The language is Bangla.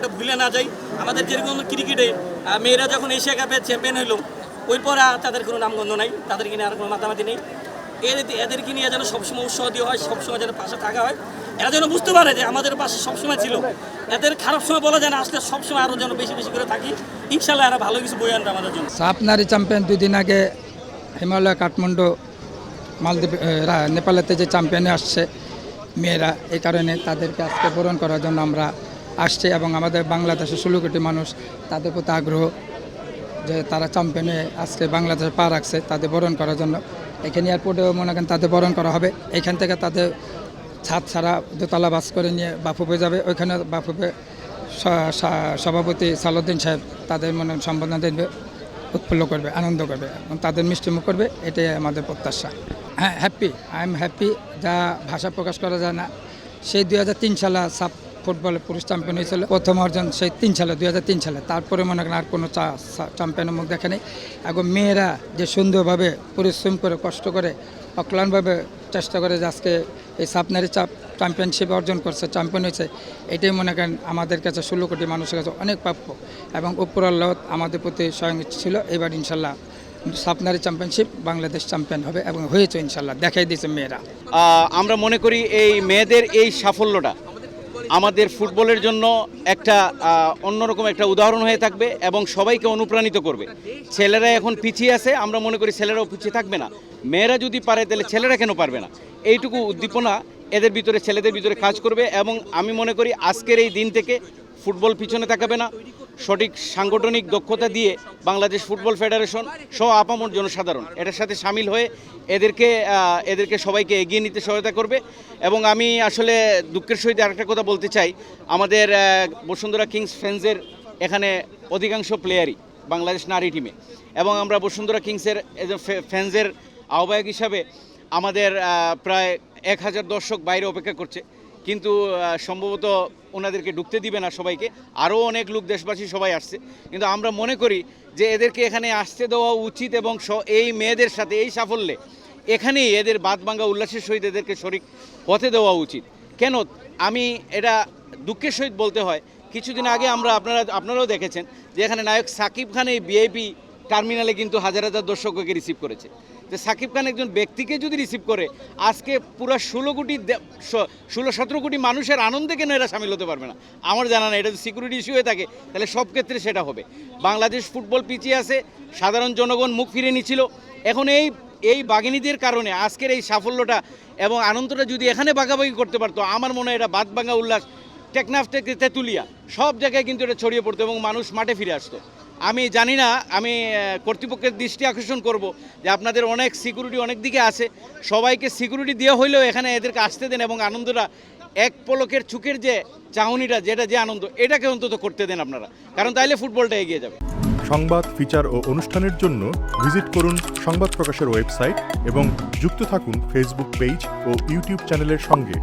এটা ভুলে না যাই। আমাদের যেরকম ক্রিকেটে মেয়েরা যখন এশিয়া কাপে চ্যাম্পিয়ন হলো ওই পরে তাদের কোনো নামগন্ধ নাই তাদেরকে নিয়ে আর কোনো মাতামাতি নেই। এদের এদেরকে নিয়ে যেন সবসময় উৎসাহ দেওয়া হয়, সবসময় যেন পাশে থাকা হয়। এরা যেন বুঝতে পারে যে আমাদের পাশে সবসময় ছিল। এদের খারাপ সময় বলা যায় না, আসলে সবসময় আরও যেন বেশি বেশি করে থাকি। ইনশাল্লাহ এরা ভালো কিছু বই আনবে আমাদের জন্য। সাপ নারী চ্যাম্পিয়ন দুই দিন আগে হিমালয় কাঠমান্ডু, মালদ্বীপ নেপালেতে যে চ্যাম্পিয়নে আসছে, মেয়েরা, এই কারণে তাদেরকে আজকে বরণ করার জন্য আমরা আসছি এবং আমাদের বাংলাদেশের ষোলো কোটি মানুষ তাদের প্রতি আগ্রহ যে তারা চ্যাম্পিয়নে আজকে বাংলাদেশে পা রাখছে, তাদের বরণ করার জন্য। এখানে এয়ারপোর্টেও মনে করেন তাদের বরণ করা হবে। এখান থেকে তাদের ছাদ ছাড়া দোতলা বাস করে নিয়ে বাফুপে যাবে। ওইখানে বাফুপে সভাপতি সালুদ্দিন সাহেব তাদের মনে সম্বোধনা দেবে, উৎফুল্ল করবে, আনন্দ করবে এবং তাদের মিষ্টিমুখ করবে। এটাই আমাদের প্রত্যাশা। হ্যাঁ হ্যাপি আই এম হ্যাপি যা ভাষা প্রকাশ করা যায় না। সেই দুই হাজার তিন সালে সাব ফুটবলে পুরুষ চ্যাম্পিয়ন হয়েছিল। প্রথম অর্জন সেই তিন সালে, দুই হাজার তিন সালে। তারপরে মনে করেন আর কোনো চ্যাম্পিয়নের মুখ দেখে নেই। এবং মেয়েরা যে সুন্দরভাবে পরিশ্রম করে, কষ্ট করে অক্লানভাবে চেষ্টা করে যে আজকে এই সাপনারি চাপ চ্যাম্পিয়নশিপ অর্জন করছে চ্যাম্পিয়ন হয়েছে, এটাই মনে করেন আমাদের কাছে ষোলো কোটি মানুষের কাছে অনেক প্রাপ্য। এবং উপরাল্লাহ আমাদের প্রতি স্বয়ং ছিল এবার ইনশাল্লাহ সাপনারি চ্যাম্পিয়নশিপ বাংলাদেশ চ্যাম্পিয়ন হবে এবং হয়েছে ইনশাল্লাহ দেখাই দিয়েছে মেয়েরা। আমরা মনে করি এই মেয়েদের এই সাফল্যটা আমাদের ফুটবলের জন্য একটা অন্যরকম একটা উদাহরণ হয়ে থাকবে এবং সবাইকে অনুপ্রাণিত করবে। ছেলেরা এখন পিছিয়ে আছে, আমরা মনে করি ছেলেরাও পিছিয়ে থাকবে না। মেয়েরা যদি পারে, তাহলে ছেলেরা কেন পারবে না? এইটুকু উদ্দীপনা এদের ভিতরে, ছেলেদের ভিতরে কাজ করবে এবং আমি মনে করি আজকের এই দিন থেকে ফুটবল পিছনে তাকাবে না। সঠিক সাংগঠনিক দক্ষতা দিয়ে বাংলাদেশ ফুটবল ফেডারেশন সহ আপামর জনসাধারণ, এটার সাথে সামিল হয়ে এদেরকে এদেরকে সবাইকে এগিয়ে নিতে সহায়তা করবে। এবং আমি আসলে দুঃখের সহিত আরেকটা কথা বলতে চাই। আমাদের বসুন্ধরা কিংস ফ্যান্সের এখানে অধিকাংশ প্লেয়ারই বাংলাদেশ নারী টিমে। এবং আমরা বসুন্ধরা কিংসের ফ্যান্সের আহ্বায়ক হিসাবে আমাদের প্রায় এক হাজার দর্শক বাইরে অপেক্ষা করছে। কিন্তু সম্ভবত ওনাদেরকে ঢুকতে দিবে না সবাইকে। আরও অনেক লোক দেশবাসী সবাই আসছে। কিন্তু আমরা মনে করি যে এদেরকে এখানে আসতে দেওয়া উচিত এবং এই মেয়েদের সাথে, এই সাফল্যে এখানেই এদের বাদ ভাঙ্গা উল্লাসের সহিত এদেরকে শরিক পথে দেওয়া উচিত। কেন? আমি এটা দুঃখের সহিত বলতে হয়, কিছুদিন আগে আমরা আপনারা, আপনারাও দেখেছেন যে এখানে নায়ক সাকিব খান এই বিআইপি টার্মিনালে কিন্তু হাজার হাজার দর্শককে রিসিভ করেছে। যে সাকিব খান একজন ব্যক্তিকে যদি রিসিভ করে, আজকে পুরো ষোলো কোটি ষোলো, সতেরো কোটি মানুষের আনন্দে কেন এরা সামিল হতে পারবে না? আমার জানা না এটা যদি সিকিউরিটি ইস্যু হয়ে থাকে, তাহলে সব ক্ষেত্রে সেটা হবে। বাংলাদেশ ফুটবল পিছিয়ে আছে, সাধারণ জনগণ মুখ ফিরে নিছিল এখন এই এই বাঘিনীদের কারণে আজকের এই সাফল্যটা এবং আনন্দটা যদি এখানে ভাগাভাগি করতে পারতো, আমার মনে হয় এটা বাদ ভাঙা উল্লাস, টেকনাফ থেকে তেঁতুলিয়া, সব জায়গায় কিন্তু এটা ছড়িয়ে পড়তো এবং মানুষ মাঠে ফিরে আসতো। আমি জানি না, আমি কর্তৃপক্ষের দৃষ্টি আকর্ষণ করব যে আপনাদের অনেক সিকিউরিটি অনেক দিকে আছে। সবাইকে সিকিউরিটি দেওয়া হইলেও এখানে এদেরকে আসতে দেন এবং আনন্দটা এক পলকের চুকের যে চাহনিটা, যেটা যে আনন্দ, এটাকে অন্তত করতে দেন আপনারা। কারণ তাইলে ফুটবলটা এগিয়ে যাবে। সংবাদ, ফিচার ও অনুষ্ঠানের জন্য ভিজিট করুন সংবাদ প্রকাশের ওয়েবসাইট এবং যুক্ত থাকুন ফেসবুক পেজ ও ইউটিউব চ্যানেলের সঙ্গে।